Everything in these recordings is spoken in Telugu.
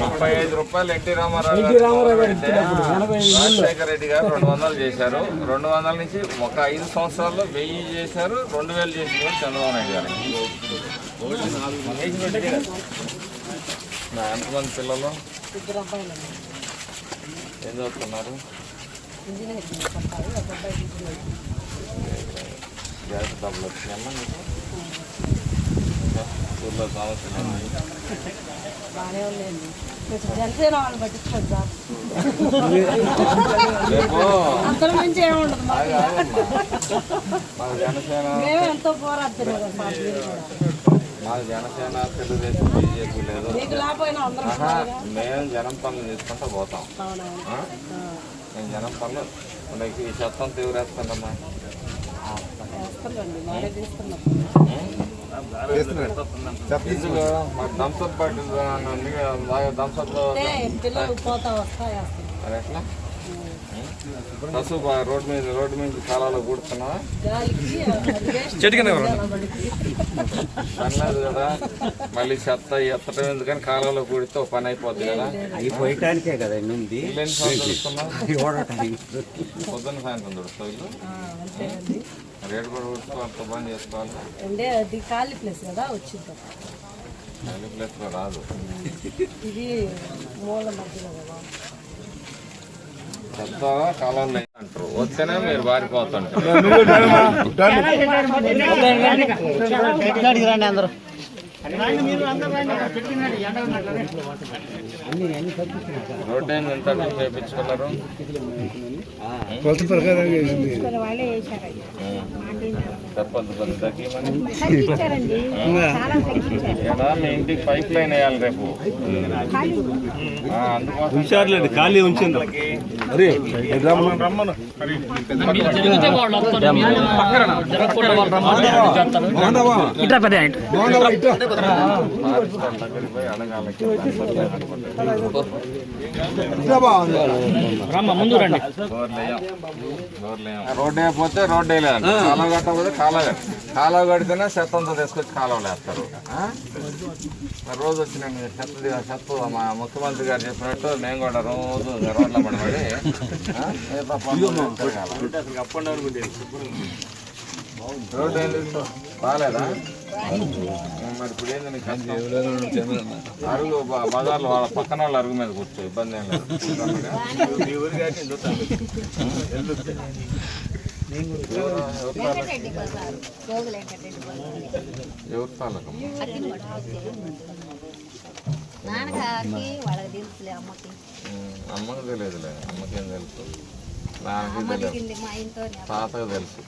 ముప్పై ఐదు రూపాయలు ఎన్టీ రామారావు. రాజశేఖర రెడ్డి గారు రెండు వందలు చేశారు రెండు వందల నుంచి ఒక ఐదు సంవత్సరాల్లో వెయ్యి చేశారు రెండు వేలు కూడా చంద్రబాబు నాయుడు గారు నా ఎంతమంది పిల్లలు. ఏం చదువుతున్నారు గ్యాస్ డబ్బులు వచ్చినాయమ్మా నీకు ఊళ్ళో సమస్యలు ఉన్నాయి బాగానే ఉన్నాయండి కొంచెం జనసేన వాళ్ళు పట్టించుకోండి సార్ రేపు అంతకు మించి ఏమి ఉండదు మాకు. జనసేన మేము ఎంతో పోరాడుతున్నాం కదా సార్ మీరు కూడా. మాకు జనసేన తెలుగుదేశం బీజేపీ లేదు. మీకు లేకపోయినా అందరం ఆహా, మేము జనం పనులు చేసుకుంటూ పోతాం. అవునవును ఆ? మేము జనం పనులు. మనకి ఈ శబ్దం తీవ్రేస్తుందమ్మా. థమ్స్అప్ పట్టింది బాగా థమ్స్అప్లో ఎట్లా రోడ్డు మీద రోడ్డు మీద కాలాలో కదా. మళ్ళీ చెత్త ఎత్తడం ఎందుకని కాలంలో కూడితే పని అయిపోద్ది కదా. అవి పోయటానికే కదా ఉంది. పొద్దున్న సాయంత్రం అంతేనండి రేటు కూడా కూర్చుకోవాలి పని చేసుకోవాలి. అంటే అది ఖాళీ ప్లేస్ కదా వచ్చింది. మళ్ళీ ప్లేస్లో రాదు. ఇది మూల మధ్యలో కదా. చెత్త కాలంలో అంటారు వస్తేనే మీరు పారిపోతుంటారు రోడ్డు ఎంత చేయించుకున్నారు? కొద్ది తగ్గిమని. ఏడా మీ ఇంటికి పైప్ లైన్ వేయాలి రేపు. ఖాళీ ఉంచింది. మారుస్తాం దగ్గరికి ముందు రండి. రోడ్డు అయిపోతే రోడ్డు వేయలేదు కాలువ కట్టకపోతే కాలువ కాలువ కడితేనే చెత్త అంతా తీసుకొచ్చి కాలువలు వేస్తారు. రోజు వచ్చిన చెత్త చెత్త మా ముఖ్యమంత్రి గారు చెప్పినట్టు మేము కూడా రోజు రోడ్ల పడబడి రోడ్డు బాగాలేదా మరి ఇప్పుడు ఏంది అరుగు బజార్లో వాళ్ళ పక్కన వాళ్ళ అరుగు మీద కూర్చో ఇబ్బంది ఏం లేదు ఎవరు- అమ్మకి తెలియదులే. అమ్మకేం తెలుసు? తాతకు తెలుసు.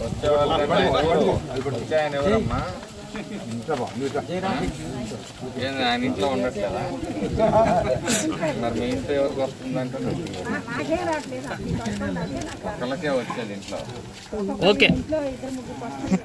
వచ్చే వాళ్ళకంటే ఎవరు? వచ్చే ఆయన ఎవరమ్మా ఆయన ఇంట్లో ఉండట్లేదా? మరి మీ ఇంట్లో ఎవరికి వస్తుందంటే ఒకళ్ళకే వచ్చేది ఇంట్లో